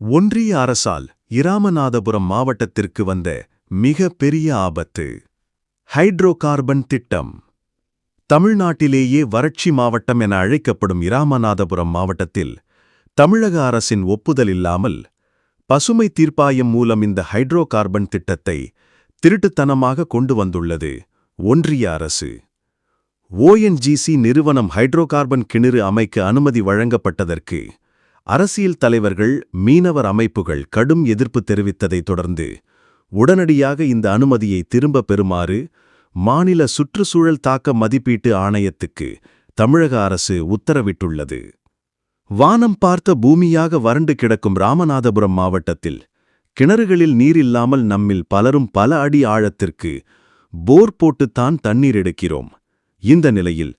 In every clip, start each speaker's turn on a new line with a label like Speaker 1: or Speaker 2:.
Speaker 1: ஒன்றிய அரசால் இராமநாதபுரம் மாவட்டத்திற்கு வந்த மிக பெரிய ஆபத்து. ஹைட்ரோ கார்பன் திட்டம். தமிழ்நாட்டிலேயே வறட்சி மாவட்டம் என அழைக்கப்படும் இராமநாதபுரம் மாவட்டத்தில் தமிழக அரசின் ஒப்புதல் இல்லாமல் பசுமை தீர்ப்பாயம் மூலம் இந்த ஹைட்ரோ கார்பன் திட்டத்தை திருட்டுத்தனமாக கொண்டு வந்துள்ளது ஒன்றிய அரசு. ஓஎன்ஜிசி நிறுவனம் ஹைட்ரோ கார்பன் கிணறு அமைக்க அனுமதி வழங்கப்பட்டதற்கு அரசியல் தலைவர்கள் மீனவர் அமைப்புகள் கடும் எதிர்ப்பு தெரிவித்ததைத் தொடர்ந்து உடனடியாக இந்த அனுமதியை திரும்ப பெறுமாறு மாநில சுற்றுச்சூழல் தாக்க மதிப்பீட்டு ஆணையத்துக்கு தமிழக அரசு உத்தரவிட்டுள்ளது. வானம் பார்த்த பூமியாக வறண்டு கிடக்கும் ராமநாதபுரம் மாவட்டத்தில் கிணறுகளில் நீர் இல்லாமல் நம்மில் பலரும் பல அடி ஆழத்திற்கு போர் போட்டுத்தான் தண்ணீர் எடுக்கிறோம். இந்த நிலையில்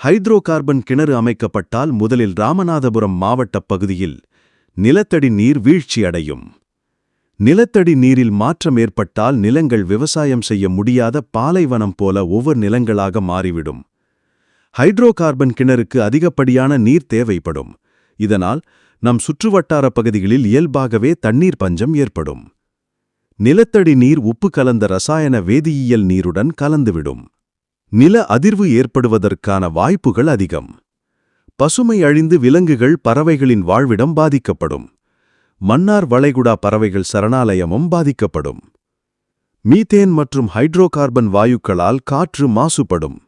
Speaker 1: ஹைட்ரோ கார்பன் கிணறு அமைக்கப்பட்டால் முதலில் ராமநாதபுரம் மாவட்டப் பகுதியில் நிலத்தடி நீர் வீழ்ச்சியடையும் நிலத்தடி நீரில் மாற்றம் ஏற்பட்டால் நிலங்கள் விவசாயம் செய்ய முடியாத பாலைவனம் போல ஒவ்வொரு நிலங்களாக மாறிவிடும். ஹைட்ரோ கார்பன் கிணறுக்கு அதிகப்படியான நீர் தேவைப்படும். இதனால் நம் சுற்றுவட்டார பகுதிகளில் இயல்பாகவே தண்ணீர் பஞ்சம் ஏற்படும். நிலத்தடி நீர் உப்பு கலந்த ரசாயன வேதியியல் நீருடன் கலந்துவிடும். நில அதிர்வு ஏற்படுவதற்கான வாய்ப்புகள் அதிகம். பசுமை அழிந்து விலங்குகள் பறவைகளின் வாழ்விடம் பாதிக்கப்படும். மன்னார் வளைகுடா பறவைகள் சரணாலயமும் பாதிக்கப்படும். மீத்தேன் மற்றும் ஹைட்ரோகார்பன் வாயுக்களால் காற்று மாசுபடும்.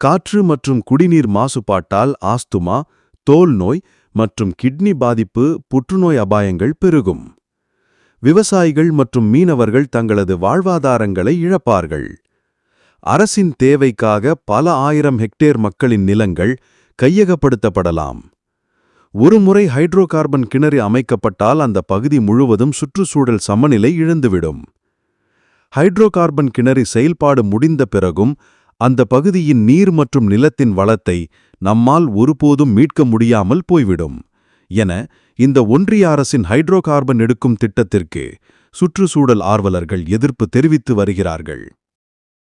Speaker 1: காற்று மற்றும் குடிநீர் மாசுபாட்டால் ஆஸ்துமா தோல் நோய் மற்றும் கிட்னி பாதிப்பு புற்றுநோய் அபாயங்கள் பெருகும். விவசாயிகள் மற்றும் மீனவர்கள் தங்களது வாழ்வாதாரங்களை இழப்பார்கள். அரசின் தேவைக்காக பல ஆயிரம் ஹெக்டேர் மக்களின் நிலங்கள் கையகப்படுத்தப்படலாம். ஒருமுறை ஹைட்ரோ கார்பன் கிணறு அமைக்கப்பட்டால் அந்த பகுதி முழுவதும் சுற்றுச்சூழல் சமநிலை இழந்துவிடும். ஹைட்ரோ கார்பன் கிணறு செயல்பாடு முடிந்த பிறகும் அந்த பகுதியின் நீர் மற்றும் நிலத்தின் வளத்தை நம்மால் ஒருபோதும் மீட்க முடியாமல் போய்விடும். என இந்த ஒன்றிய அரசின் ஹைட்ரோ கார்பன் எடுக்கும் திட்டத்திற்கு சுற்றுச்சூழல் ஆர்வலர்கள் எதிர்ப்பு தெரிவித்து வருகிறார்கள்.